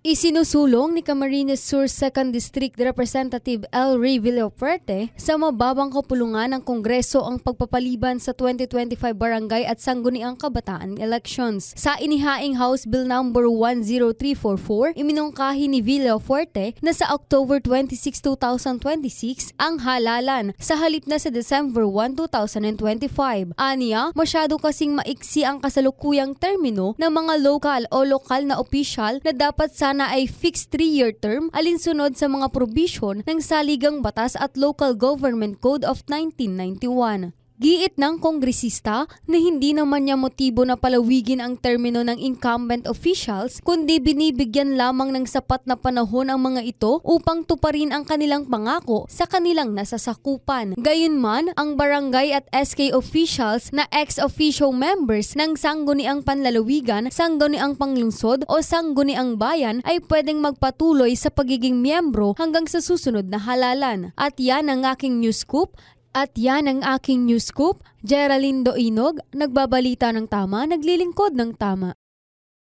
Isinusulong ni Camarines Sur 2nd District Representative L. Ray Villafuerte sa mababang kapulungan ng Kongreso ang pagpapaliban sa 2025 Barangay at Sangguniang Kabataan Elections. Sa inihaing House Bill Number 10344, iminungkahi ni Villafuerte na sa October 26, 2026 ang halalan sa halip na sa December 1, 2025. Aniya, masyado kasing maiksi ang kasalukuyang termino ng mga local o lokal na opisyal na dapat sana ay fixed 3-year term alinsunod sa mga provision ng Saligang Batas at Local Government Code of 1991. Giit ng kongresista na hindi naman niya motibo na palawigin ang termino ng incumbent officials kundi binibigyan lamang ng sapat na panahon ang mga ito upang tuparin ang kanilang pangako sa kanilang nasasakupan. Gayunman, ang barangay at SK officials na ex-officio members ng Sangguniang Panlalawigan, Sangguniang Panglungsod o Sangguniang Bayan ay pwedeng magpatuloy sa pagiging miyembro hanggang sa susunod na halalan. At yan ang aking news scoop. At yan ang aking news scoop. Geraldine Doinog, nagbabalita ng tama, naglilingkod ng tama.